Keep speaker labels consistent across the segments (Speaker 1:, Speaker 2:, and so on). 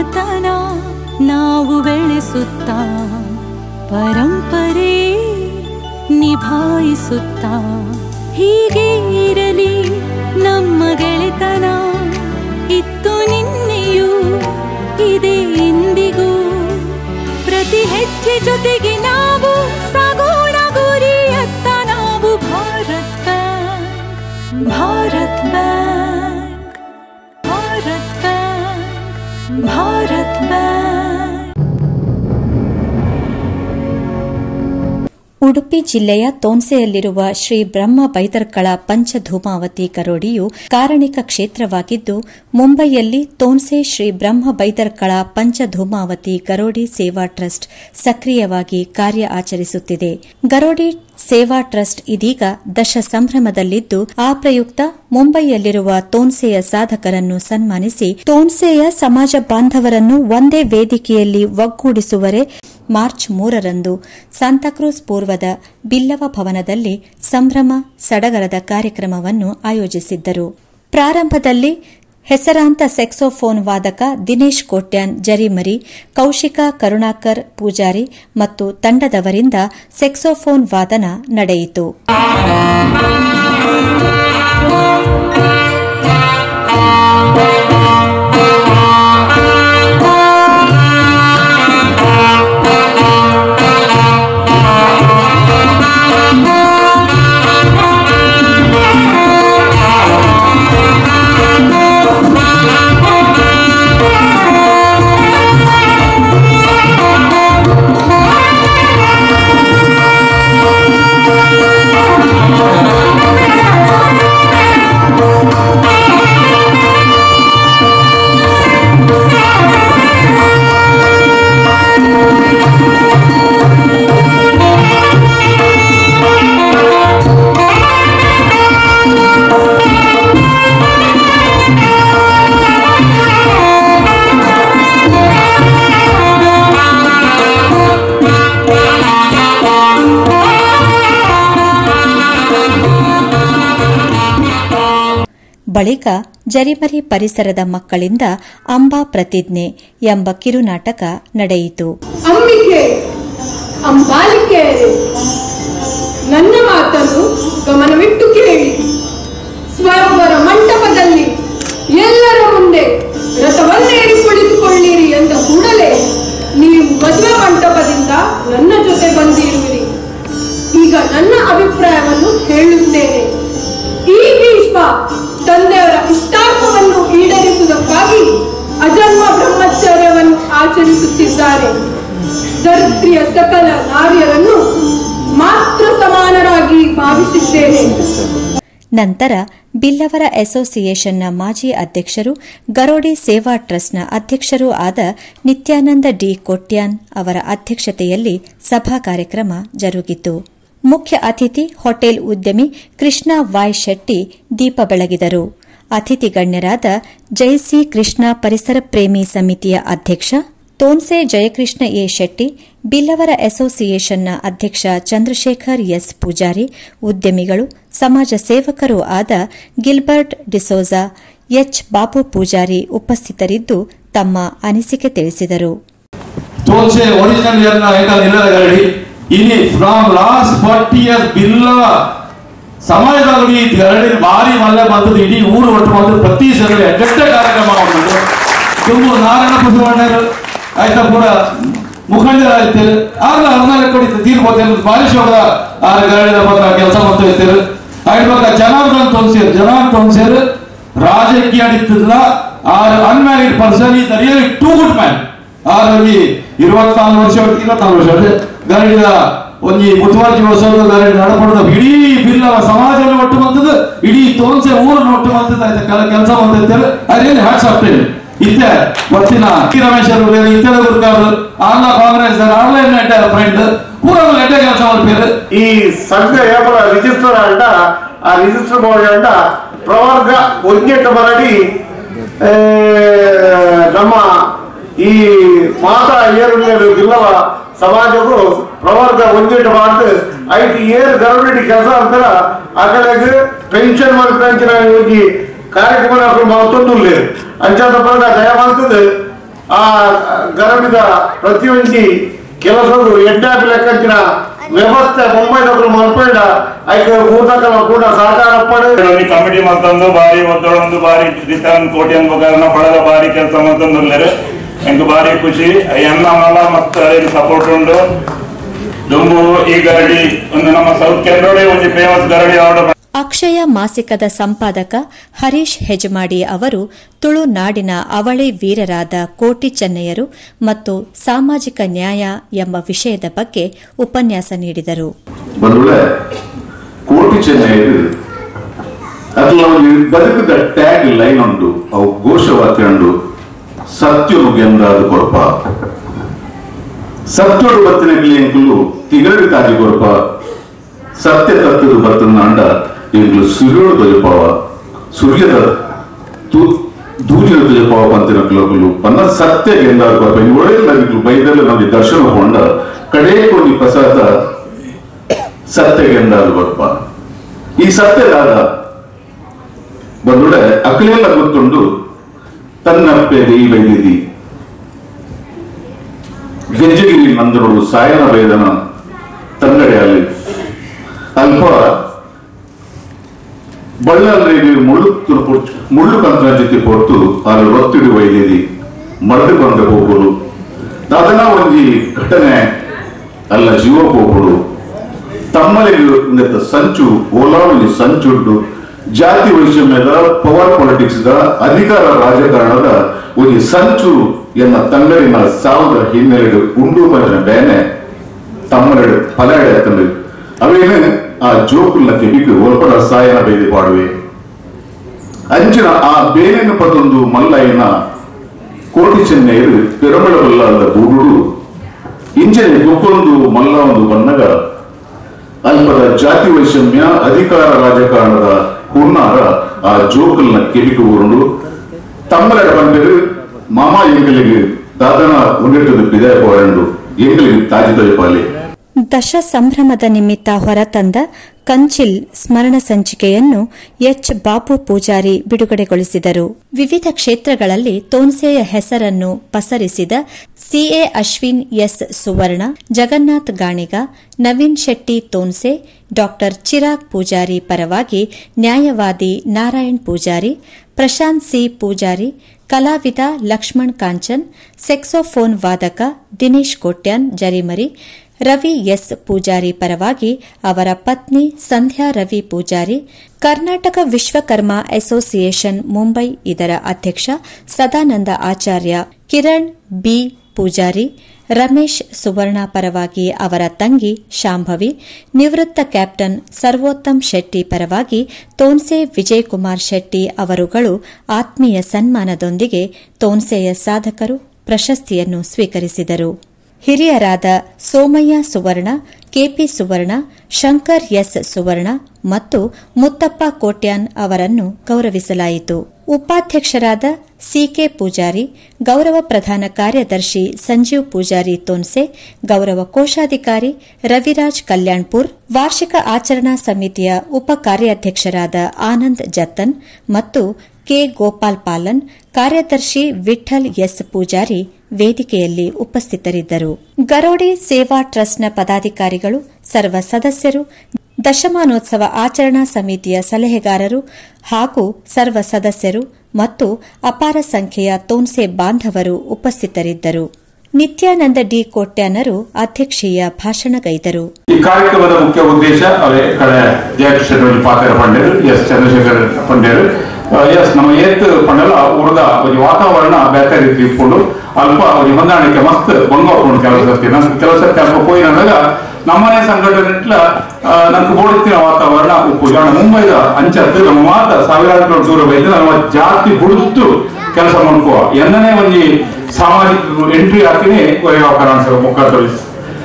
Speaker 1: ನಮ್ಮತನ ನಾವು ಬೆಳೆಸುತ್ತಾ, ಪರಂಪರೆ ನಿಭಾಯಿಸುತ್ತಾ, ಹೀಗೆ ಇರಲಿ ನಮ್ಮ ಗೆಳೆತನ. ಇತ್ತು ನಿನ್ನೆಯೂ, ಇದೆ ಇಂದಿಗೂ. ಪ್ರತಿ ಹೆಜ್ಜೆ ಜೊತೆಗೆ
Speaker 2: ಉಡುಪಿ ಜಿಲ್ಲೆಯ ತೋನ್ಸೆಯಲ್ಲಿರುವ ಶ್ರೀ ಬ್ರಹ್ಮ ಬೈದರ್ಕಳ ಪಂಚಧೂಮಾವತಿ ಕರೋಡಿಯು ಕಾರಣಿಕ ಕ್ಷೇತ್ರವಾಗಿದ್ದು, ಮುಂಬೈಯಲ್ಲಿ ತೋನ್ಸೆ ಶ್ರೀ ಬ್ರಹ್ಮ ಬೈದರ್ಕಳ ಪಂಚಧೂಮಾವತಿ ಗರೋಡಿ ಸೇವಾ ಟ್ರಸ್ಟ್ ಸಕ್ರಿಯವಾಗಿ ಕಾರ್ಯ ಆಚರಿಸುತ್ತಿದೆ. ಗರೋಡಿ ಸೇವಾ ಟ್ರಸ್ಟ್ ಇದೀಗ ದಶ ಸಂಭ್ರಮದಲ್ಲಿದ್ದು, ಆ ಪ್ರಯುಕ್ತ ಮುಂಬೈಯಲ್ಲಿರುವ ತೋನ್ಸೆಯ ಸಾಧಕರನ್ನು ಸನ್ಮಾನಿಸಿ, ತೋನ್ಸೆಯ ಸಮಾಜ ಬಾಂಧವರನ್ನು ಒಂದೇ ವೇದಿಕೆಯಲ್ಲಿ ಒಗ್ಗೂಡಿಸುವರೆ ಮಾರ್ಚ್ ಮೂರರಂದು ಸಾಂತಾಕ್ರೂಸ್ ಪೂರ್ವದ ಬಿಲ್ಲವ ಭವನದಲ್ಲಿ ಸಂಭ್ರಮ ಸಡಗರದ ಕಾರ್ಯಕ್ರಮವನ್ನು ಆಯೋಜಿಸಿದ್ದರು. ಪ್ರಾರಂಭದಲ್ಲಿ ಹೆಸರಾಂತ ಸೆಕ್ಸೋಫೋನ್ ವಾದಕ ದಿನೇಶ್ ಕೋಟ್ಯಾನ್, ಜರಿಮರಿ, ಕೌಶಿಕ ಕರುಣಾಕರ್ ಪೂಜಾರಿ ಮತ್ತು ತಂಡದವರಿಂದ ಸೆಕ್ಸೋಫೋನ್ ವಾದನ ನಡೆಯಿತು. ಬಳಿಕ ಜರಿಮರಿ ಪರಿಸರದ ಮಕ್ಕಳಿಂದ ಅಂಬಾ ಪ್ರತಿಜ್ಞೆ ಎಂಬ ಕಿರುನಾಟಕ ನಡೆಯಿತು.
Speaker 3: ನನ್ನ ಮಾತನ್ನು ಗಮನವಿಟ್ಟು ಕೇಳಿ. ಸ್ವಯಂವರ ಮಂಟಪದಲ್ಲಿ ಭಾವಿಸಿದ್ದೇನೆ.
Speaker 2: ನಂತರ ಬಿಲ್ಲವರ ಅಸೋಸಿಯೇಷನ್ನ ಮಾಜಿ ಅಧ್ಯಕ್ಷರು, ಗರೋಡಿ ಸೇವಾ ಟ್ರಸ್ಟ್ನ ಅಧ್ಯಕ್ಷರೂ ಆದ ನಿತ್ಯಾನಂದ ಡಿ ಕೊಟ್ಯಾನ್ ಅವರ ಅಧ್ಯಕ್ಷತೆಯಲ್ಲಿ ಸಭಾ ಕಾರ್ಯಕ್ರಮ ಜರುಗಿತು. ಮುಖ್ಯ ಅತಿಥಿ ಹೋಟೆಲ್ ಉದ್ಯಮಿ ಕೃಷ್ಣ ವಾಯ್ ಶೆಟ್ಟಿ ದೀಪ ಬೆಳಗಿದರು. ಅತಿಥಿ ಗಣ್ಯರಾದ ಜಯಸಿ ಕೃಷ್ಣ ಪರಿಸರ ಪ್ರೇಮಿ ಸಮಿತಿಯ ಅಧ್ಯಕ್ಷ ತೋನ್ಸೆ ಜಯಕೃಷ್ಣ ಎ ಶೆಟ್ಟಿ, ಬಿಲ್ಲವರ ಅಸೋಸಿಯೇಷನ್ನ ಅಧ್ಯಕ್ಷ ಚಂದ್ರಶೇಖರ್ ಎಸ್ ಪೂಜಾರಿ, ಉದ್ಯಮಿಗಳು, ಸಮಾಜ ಸೇವಕರೂ ಆದ ಗಿಲ್ಬರ್ಟ್ ಡಿಸೋಜಾ, ಎಚ್ ಬಾಪು ಪೂಜಾರಿ ಉಪಸ್ಥಿತರಿದ್ದು ತಮ್ಮ ಅನಿಸಿಕೆ ತಿಳಿಸಿದರು.
Speaker 4: ಸಮಾಜದಲ್ಲಿ ಭಾರಿ ಮಲ್ಲೆ ಬಂದದ್ದು ಇಡೀ ಊರು ಒಟ್ಟು ಪ್ರತಿ ಸರ್ವೆ ಕಾರ್ಯಕ್ರಮ ತುಂಬು ನಾರಾಯಣ ಬಸವಣ್ಣರು ಆಯ್ತಾ ಕೂಡ ಮುಖಂಡರಾಯ್ತು ಆಗ ಅವ್ರನ್ನೆಲ್ಲ ಕೊಡಿತು ತೀರ್ಬೋದು ಭಾರಿ ಶೋಕದ ಆ ಗರಡಿದ ಪತ್ರ ಕೆಲಸ ಮಾಡ್ತಾ ಇರ್ತಾರೆ ಆಯ್ತು ಜನಾರ್ದನ್ ತೊನ್ಸೇರ್ ಜನಾರ್ದನ್ ತೊನ್ಸೇರ್ ರಾಜಕೀಯ ಅಡಿತ್ತಿಲ್ಲ R unmarried person is really too good man ಆರೋಗಿ ಇರುವತ್ನಾಲ್ಕು ವರ್ಷ ಇರುವತ್ನಾಲ್ಕು ವರ್ಷ ಅದೇ ಗರಡಿದ ಒಂಜಿ ಮುತುವರ್ಜಿಗೋಸ್ಕರ ಗರಡಿ ನಡಪಡದ ಇಡೀ ಬಿಲ್ಲವ ಸಮಾಜವನ್ನು ಒಟ್ಟು ಬಂದದ್ದು ಇಡೀ ತೋನ್ಸೆ ಊರನ್ನು ಒಟ್ಟು ಬಂದದ್ದು ಆಯ್ತು ಕೆಲಸ ಮಾಡ್ತಿರ್ತಾರೆ ಅದೇನು ಹ್ಯಾಟ್ಸ್ ಆಫ್ ಇತ್ತೆ ಗೊತ್ತಿನ ಟಿ ರಮೇಶ್ ಅವರು ಬೇರೆ ಇತರ ಗುರ್ಕಾರು ಆರ್ಲ ಕಾಂಗ್ರೆಸ್ ಆನ್ಲೈನ್ ನೆಟ್ಟ ಫ್ರೆಂಡ್ ಪೂರ ನೆಟ್ಟ ಕೆಲಸ ಮಾಡ್ತಾರೆ
Speaker 5: ಈ ಸಂಘ ಏಪಲ ರಿಜಿಸ್ಟರ್ ಅಂಡ ಆ ರಿಜಿಸ್ಟರ್ ಬೋರ್ಡ್ ಅಂಡ ಪ್ರವರ್ಗ ಒಂಜೆಟ್ಟ ಬರಡಿ ಆ, ನಮ್ಮ ಈ ಮಾತಾ ಏರುನೇರು ಬಿಲ್ಲವ ಸಮಾಜವು ಪ್ರವರ್ಗ ಒಂಜೆಟ್ಟ ಮಾಡ್ದು ಐಟಿ ಏರು ಗವರ್ಮೆಂಟ್ ಕೆಲಸ ಅಂತಾರ ಆ ಕಡೆಗೆ ಪೆನ್ಷನ್ ಮಾಡಿ ಪೆನ್ಷನ್ ಹೋಗಿ ಕಾರ್ಯಕ್ರಮ ಮತ್ತೊಂದು ಅಂಚಾದ ಬರದ ದಯ ಮಾಡ್ತದೆ ಆ ಗರಮಿದ ಪ್ರತಿಯೊಂದು ಕೆಲಸದು ಎಡ್ಡಾಪಿ ಲೆಕ್ಕಂಚಿನ ವ್ಯವಸ್ಥೆ ಮುಂಬೈನವರು ಮಲ್ಪೇಡ ಐಕೆ ಊಟಕಲ ಕೂಡ ಸಹಕಾರ ಪಡೆ
Speaker 6: ಈ ಕಮಿಟಿ ಮತ್ತೊಂದು ಬಾರಿ ಒತ್ತಡೊಂದು ಬಾರಿ ದಿತಾನ್ ಕೋಟಿ ಅನ್ಬೇಕಾದ್ರೆ ಪಡೆದ ಬಾರಿ ಕೆಲಸ ಮತ್ತೊಂದು ಎಂಕ್ ಬಾರಿ ಖುಷಿ. ಎನ್ನ ಮಲ ಮತ್ತೆ ಸಪೋರ್ಟ್ ಉಂಡು. ದುಂಬು, ಈ ಗರಡಿ, ಒಂದು ನಮ್ಮ ಸೌತ್ ಕೆನಡೋಡೆ ಒಂದು ಫೇಮಸ್ ಗರಡಿ ಆರ್ಡರ್
Speaker 2: ಅಕ್ಷಯ ಮಾಸಿಕದ ಸಂಪಾದಕ ಹರೀಶ್ ಹೆಜಮಾಡಿ ಅವರು ತುಳುನಾಡಿನ ಅವಳಿ ವೀರರಾದ ಕೋಟಿ ಚೆನ್ನಯ್ಯರು ಮತ್ತು ಸಾಮಾಜಿಕ ನ್ಯಾಯ ಎಂಬ ವಿಷಯದ ಬಗ್ಗೆ ಉಪನ್ಯಾಸ ನೀಡಿದರು.
Speaker 7: ಸತ್ಯೋಡು ಬತ್ತಿನ ಎಂಕುಲು ತಿಗರಡಿ ತಾಗಿ ಕೊರಪ ಸತ್ಯ ತತ್ವದ ಬತ್ತನ ಅಂಡ ಎಂಕುಲು ಸೂರ್ಯೋಡು ಧ್ವಜಪಾವ, ಸೂರ್ಯದ ದೂರಿನ ತೊಜಪಾವ ಪಂತಿನ ಕ್ಲಬ್ಲು ಪನ್ನ ಸತ್ಯ ಬಪ್ಪ ಕೊರಪ ಒಳ್ಳೆಯ ಬೈದಲ್ಲ ನಮಗೆ ದರ್ಶನ ಹೊಂಡ ಕಡೆ ಕೊನೆ ಪ್ರಸಾದ ಸತ್ಯಗೆಂದಾದ ಬರ್ಪ ಈ ಸತ್ಯದಾದ ಬಂದೊಡೆ ಅಕ್ಲೆಲ್ಲ ಗೊತ್ತುಂಡು, ತನ್ನ ಈ ವೈದ್ಯದಿ. ಗೆಜ್ಜಗಿರಿ ನಂದರುಡು ಸಾಯನ ವೇದನ ತನ್ನಡೆ ಅಲ್ಲಿ. ಅಲ್ಪ ಬಳ್ಳಾರಿಗೆ ಮುಳ್ಳು ಮುಳ್ಳು ಕಂತ್ರ ಜೊತೆ ಪೊರ್ತು ಅಲ್ಲಿ ಒತ್ತಿಡಿ ವೈದ್ಯದಿ ಮರಡು ಬಂದ ಹೋಗುರು ಅದನ್ನ ಒಂಜಿ ಘಟನೆ ಅಲ್ಲ ಜೀವ ಹೋಗುರು ತಮ್ಮಲ್ಲಿ ಸಂಚು ಓಲಾವಲ್ಲಿ ಸಂಚುಂಡು ಜಾತಿ ವೈಷಮ್ಯದ ಪವರ್ ಪಾಲಿಟಿಕ್ಸ್ ದ ಅಧಿಕಾರ ರಾಜಕಾರಣದ ಒಂದು ಸಂಚು ಎನ್ನ ತಂಗಡಿನ ಸಾವುದ ಹಿನ್ನೆಲೆ ಉಂಡು ಬಂದ ಬೇನೆ ತಮ್ಮ ಫಲಡೆ ಹೇಳ್ತಂದ್ರೆ ಆ ಜೋಕುಲ್ನ ಕೆಬಿಕು ಒಲ್ಪಡ ಸಾಯನ ಬೇದಿ ಪಾಡುವೆ. ಅಂಚಿನ ಆ ಬೇನೆನ ಪದೊಂದು ಮಲ್ಲಯ್ಯನ ಕೋಟಿ ಚೆನ್ನೈರು ಪೆರಮಳವಲ್ಲ ಗೂಡು ಇಂಚನೆ ಗೊಕ್ಕೊಂದು ಮಲ್ಲ ಒಂದು ಬನ್ನಗ ಅಲ್ಪದ ಜಾತಿ ವೈಷಮ್ಯ, ಅಧಿಕಾರ ರಾಜಕಾರಣದ ಹುನ್ನಾರ ಆ ಜೋಕಲ್ನ ಕೆಬಿಕು ಉರುಂಡು. ತಮ್ಮರ ಬಂದರು ಮಾಮ ಎಂಗಳಿಗೆ ದಾದನ ಉಂಡಿಟ್ಟದು ಬಿದಾಯ ಪೋರಂಡು ಎಂಗಳಿಗೆ ತಾಜಿ ತೊಯ್ಪಾಲಿ
Speaker 2: ದಶ ಸಂಭ್ರಮದ ನಿಮಿತ್ತ ಹೊರತಂದ ಕಂಚಿಲ್ ಸ್ಮರಣ ಸಂಚಿಕೆಯನ್ನು ಎಚ್. ಬಾಪು ಪೂಜಾರಿ ಬಿಡುಗಡೆಗೊಳಿಸಿದರು. ವಿವಿಧ ಕ್ಷೇತ್ರಗಳಲ್ಲಿ ತೋನ್ಸೆಯ ಹೆಸರನ್ನು ಪಸರಿಸಿದ C A Ashwin S. Suvarna, Jagannath Ganiga, Naveen Shetty Tonse doctor Chirag Poojary ಪರವಾಗಿ ನ್ಯಾಯವಾದಿ ನಾರಾಯಣ್ ಪೂಜಾರಿ, ಪ್ರಶಾಂತ್ ಸಿ. ಪೂಜಾರಿ, ಕಲಾವಿದ ಲಕ್ಷ್ಮಣ್ ಕಾಂಚನ್, ಸೆಕ್ಸೋಫೋನ್ ವಾದಕ ದಿನೇಶ್ ಕೋಟ್ಯಾನ್, ಜರಿಮರಿ ರವಿ ಎಸ್ ಪೂಜಾರಿ ಪರವಾಗಿ ಅವರ ಪತ್ನಿ ಸಂಧ್ಯಾ ರವಿ ಪೂಜಾರಿ, ಕರ್ನಾಟಕ ವಿಶ್ವಕರ್ಮ ಅಸೋಸಿಯೇಷನ್ ಮುಂಬೈ ಇದರ ಅಧ್ಯಕ್ಷ ಸದಾನಂದ ಆಚಾರ್ಯ, ಕಿರಣ್ ಬಿ ಪೂಜಾರಿ, ರಮೇಶ್ ಸುವರ್ಣ ಪರವಾಗಿ ಅವರ ತಂಗಿ ಶಾಂಭವಿ, ನಿವೃತ್ತ ಕ್ಯಾಪ್ಟನ್ ಸರ್ವೋತ್ತಮ್ ಶೆಟ್ಟಿ ಪರವಾಗಿ ತೋನ್ಸೆ ವಿಜಯಕುಮಾರ್ ಶೆಟ್ಟಿ ಅವರುಗಳು ಆತ್ಮೀಯ ಸನ್ಮಾನದೊಂದಿಗೆ ತೋನ್ಸೆಯ ಸಾಧಕರು ಪ್ರಶಸ್ತಿಯನ್ನು ಸ್ವೀಕರಿಸಿದರು. ಹಿರಿಯರಾದ Somaiah Suvarna, K P Suvarna, Shankar S Suvarna ಮತ್ತು ಮುತ್ತಪ್ಪ ಕೋಟ್ಯಾನ್ ಅವರನ್ನು ಗೌರವಿಸಲಾಯಿತು. ಉಪಾಧ್ಯಕ್ಷರಾದ ಸಿಕೆ ಪೂಜಾರಿ, ಗೌರವ ಪ್ರಧಾನ ಕಾರ್ಯದರ್ಶಿ ಸಂಜೀವ್ ಪೂಜಾರಿ ತೋನ್ಸೆ, ಗೌರವ ಕೋಶಾಧಿಕಾರಿ ರವಿರಾಜ್ ಕಲ್ಯಾಣ್ಪುರ್, ವಾರ್ಷಿಕ ಆಚರಣಾ ಸಮಿತಿಯ ಉಪ ಕಾರ್ಯಾಧ್ಯಕ್ಷರಾದ ಆನಂದ್ ಜತ್ತನ್ ಮತ್ತು ಕೆ. ಗೋಪಾಲ್ ಪಾಲನ್, ಕಾರ್ಯದರ್ಶಿ ವಿಠಲ್ ಎಸ್. ಪೂಜಾರಿ ವೇದಿಕೆಯಲ್ಲಿ ಉಪಸ್ಥಿತರಿದ್ದರು. ಗರೋಡಿ ಸೇವಾ ಟ್ರಸ್ಟ್ನ ಪದಾಧಿಕಾರಿಗಳು, ಸರ್ವ ಸದಸ್ಯರು, ದಶಮಾನೋತ್ಸವ ಆಚರಣಾ ಸಮಿತಿಯ ಸಲಹೆಗಾರರು ಹಾಗೂ ಸರ್ವ ಸದಸ್ಯರು ಮತ್ತು ಅಪಾರ ಸಂಖ್ಯೆಯ ತೋನ್ಸೆ ಬಾಂಧವರು ಉಪಸ್ಥಿತರಿದ್ದರು. ನಿತ್ಯಾನಂದ ಡಿ ಕೋಟ್ಯಾನರು ಅಧ್ಯಕ್ಷೀಯ ಭಾಷಣಗೈದರು.
Speaker 8: ಈ ಕಾರ್ಯಕ್ರಮದ ಮುಖ್ಯ ಉದ್ದೇಶ ಕಳೆ ಜಯಕೃಷ್ಣ ಎಸ್. ಚಂದ್ರಶೇಖರ್ ಪಂಡ್ಯರು ಎಸ್ ನಮ್ಮ ಏತ್ ಪಂಡಲ ಉರ್ದ ಒಂದು ವಾತಾವರಣ ಬೇರೆ ರೀತಿ ಇಟ್ಕೊಂಡು ಅಲ್ಪ ಒಂಜಿ ಹೊಂದಾಣಿಕೆ ಮಸ್ತ್ ಬಂಗೋಕೊಂಡು ಕೆಲಸ ನಮ್ಗೆ ಕೆಲಸ ಅಲ್ಪ ಪೋಯಿನಾಗ ನಮ್ಮನೆ ಸಂಘಟನೆ ನಮ್ಗೆ ಬೋಡಿತ್ತಿನ ವಾತಾವರಣ ಉಪ್ಪು. ಜಾಣ ಮುಂಬೈದ ಅಂಚತ್ತು ನಮ್ಮ ಮಾತ ಸಾವಿರಾರು ಕಿಲೋಮೀಟರ್ ದೂರ ಬೈದು ನಮ್ಮ ಜಾತಿ ಬುಡುತ್ತು ಕೆಲಸ ಮಾಡ್ಕೋ. ಎನ್ನನೇ ಒಂಜಿ ಸಾಮಾಜಿಕ ಎಂಟ್ರಿ ಹಾಕಿನೇ ವ್ಯವಹಾರ ಮುಖ ತೋರಿಸಿ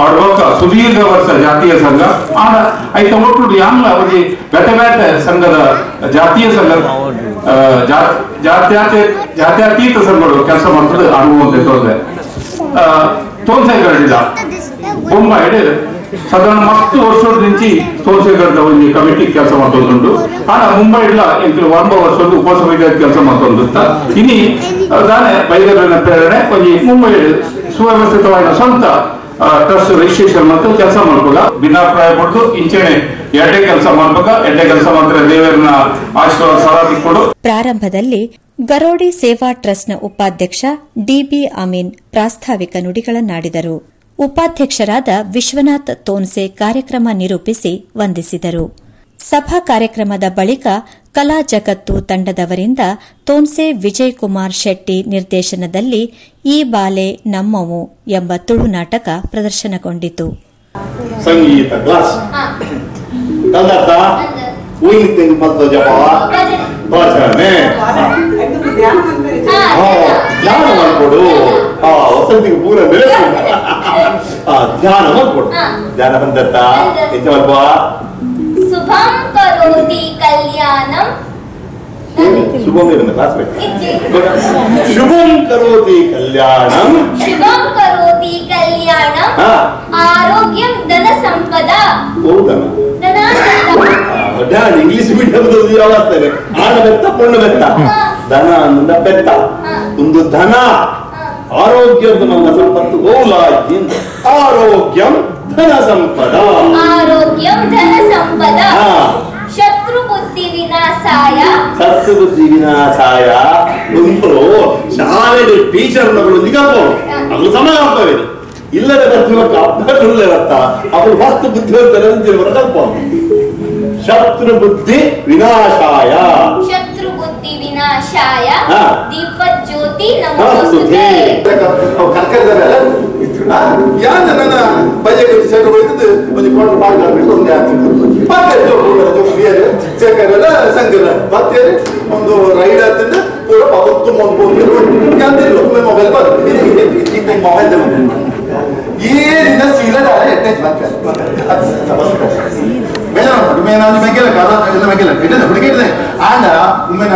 Speaker 8: ಅವ್ರ ಬೊಕ್ಕ ಸುದೀರ್ಘ ವರ್ಷ ಜಾತೀಯ ಸಂಘ. ಆಡ ಐತ ಒಟ್ಟು ಯಾನ್ಲ ಅವರಿಗೆ ಬೇಟೆ ಬೇಟೆ ಸಂಘದ ಜಾತೀಯ ಸಂಘ ಆ, ಜಾ- ಜಾತ್ಯಾತೀತ ಸಂಘಗಳು ಕೆಲಸ ಮಾಡ್ತದೆ ಅನುಭವ ಅಂತ ತೋರ್ದೆ ಬೊಂಬ ಹಿಡಿದು ಸಾಧಾರಣ ಮಸ್ತ್ ವರ್ಷದ నుంచి ತೋರ್ಸೇಗರದ ಒಂದು ಕಮಿಟಿ ಕೆಲಸ ಮಾಡ್ತೊಂದುಂಟು ಆನ ಇಲ್ಲ ಇಂತ ಒಂಬ ವರ್ಷದ ಉಪಸಮಿತಿ ಕೆಲಸ ಮಾಡ್ತೊಂದುತ್ತ ಇನಿ ದಾನೆ ಬೈಗರನ ಪ್ರೇರಣೆ ಮುಂಬೈ ಸುವ್ಯವಸ್ಥಿತವಾದ ಸ್ವಂತ ಟ್ರಸ್ಟ್ ರಿಜಿಸ್ಟ್ರೇಷನ್ ಮತ್ತು ಕೆಲಸ ಮಾಡ್ಬೇಕ ಭಿನ್ನಾಭಿಪ್ರಾಯ ಕೊಟ್ಟು ಇಂಚಣೆ ಎರಡೇ ಕೆಲಸ ಮಾಡ್ಬೇಕ ಎರಡೇ ಕೆಲಸ ಮಾತ್ರ ದೇವರನ್ನ ಆಶೀರ್ವಾದ ಸಲ ಕೊಡು
Speaker 2: ಪ್ರಾರಂಭದಲ್ಲಿ ಗರೋಡಿ ಸೇವಾ ಟ್ರಸ್ಟ್ನ ಉಪಾಧ್ಯಕ್ಷ ಡಿಬಿ ಅಮೀನ್ ಪ್ರಾಸ್ತಾವಿಕ ನುಡಿಗಳನ್ನಾಡಿದರು. ಉಪಾಧ್ಯಕ್ಷರಾದ ವಿಶ್ವನಾಥ್ ತೋನ್ಸೆ ಕಾರ್ಯಕ್ರಮ ನಿರೂಪಿಸಿ ವಂದಿಸಿದರು. ಸಭಾ ಕಾರ್ಯಕ್ರಮದ ಬಳಿಕ ಕಲಾ ಜಗತ್ತು ತಂಡದವರಿಂದ ತೋನ್ಸೆ ವಿಜಯಕುಮಾರ್ ಶೆಟ್ಟಿ ನಿರ್ದೇಶನದಲ್ಲಿ ಈ ಬಾಲೆ ನಮ್ಮವು ಎಂಬ ತುಳು ನಾಟಕ ಪ್ರದರ್ಶನಗೊಂಡಿತು.
Speaker 9: ಸಂಗೀತ ಕ್ಲಾಸ್. ಧ್ಯಾನ. ಮಾಡ್ಕೊಡು. ಪೂರ ಧ್ಯಾನ ಮಾಡ್ಕೊಡು ಧ್ಯಾನ ಬಂದತ್ತ
Speaker 10: ಶುಭಂ ಕರೋತಿ ಕಲ್ಯಾಣಂ.
Speaker 9: ಶುಭಂ ಶುಭಂ ಕರೋತಿ ಕಲ್ಯಾಣಂ.
Speaker 10: ಶುಭಂ ಕರೋತಿ ಕಲ್ಯಾಣಂ. ಆರೋಗ್ಯಂ ಧನ ಸಂಪದ. ಧನಾನಂದ
Speaker 9: ಧ್ಯಾನ ಇಂಗ್ಲಿಷ್ ಮೀಡಿಯಂ ಯಾವತ್ತೇನೆ ಆಣ ಬೆತ್ತ ಪುಣ್ಣ ಬೆತ್ತ? ಧನ ಅಂದ ಬೆತ್ತ. ಒಂದು ಧನ. ಆರೋಗ್ಯದ ನಮ್ಮ ಸಂಪತ್ತು ಗೋಲ ಆರೋಗ್ಯಂ ಧನ ಸಂಪದ
Speaker 10: ಆರೋಗ್ಯಂ ಧನ ಸಂಪದ. ಶತ್ರು ಬುದ್ಧಿ ವಿನಾಶಾಯ.
Speaker 9: ಶತ್ರು ಬುದ್ಧಿ ವಿನಾಶಾಯ. ಒಂದು ಶಾಲೆಗೆ ಟೀಚರ್ ಮಗಳು ನಿಗಮ ಅದು ಸಮಯ ಆಗ್ತವೆ ಇಲ್ಲದೆ ಬರ್ತಿರುವ ಅಬ್ಬರುಳ್ಳೆ ಇರತ್ತ ಅವರು ವಸ್ತು ಬುದ್ಧಿವಂತನ ಕಲ್ಪ ಶತ್ರು ಬುದ್ಧಿ ವಿನಾಶಾಯ.
Speaker 10: ಶತ್ರು ಬುದ್ಧಿ ವಿನಾಶಾಯ. ದೀಪ ಜ್ಯೋತಿ
Speaker 9: ನಮಸ್ತುತೆ.
Speaker 10: ನಮಸ್ತುತೆ
Speaker 9: ಯಾನ ನನ್ನ ಬಜೆಟ್ ಸೆಟ್ ಹೋಯ್ತದ್ದು ಒಂದು ಕೋಟ ಮಾಡ್ಬೇಕು ಒಂದು ಮತ್ತೆ ಚಕ್ಕರೆಲ್ಲ ಸಂಗರ ಮತ್ತೆ ಒಂದು ರೈಡ್ ಆಗ್ತದೆ ಪೂರ ಅವತ್ತು ಒಂದು ಯಾಂತಿಲ್ಲ ಮೊಬೈಲ್ ಬಂದು ಮೊಬೈಲ್ ಏನಿಲ್ಲ ಸೀಲದ ಎಟ್ಟೆಚ್ ಮೇನ ಮೇನ ಮೆಗೆಲ್ಲ ಕಾಲ ಎಲ್ಲ ಮೆಗೆಲ್ಲ ಇಟ್ಟದ ಹುಡುಗಿಡ್ದೆ ಆಂಡ ಉಮ್ಮೆನ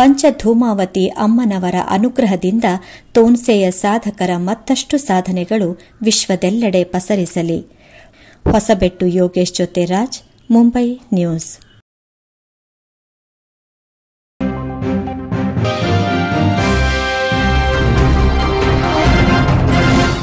Speaker 2: ಪಂಚಧೂಮಾವತಿ ಅಮ್ಮನವರ ಅನುಗ್ರಹದಿಂದ ತೋನ್ಸೆಯ ಸಾಧಕರ ಮತ್ತಷ್ಟು ಸಾಧನೆಗಳು ವಿಶ್ವದೆಲ್ಲೆಡೆ ಪಸರಿಸಲಿ. ಹೊಸಬೆಟ್ಟು ಯೋಗೇಶ್ ಜೊತೆ ರಾಜ್, ಮುಂಬೈ ನ್ಯೂಸ್.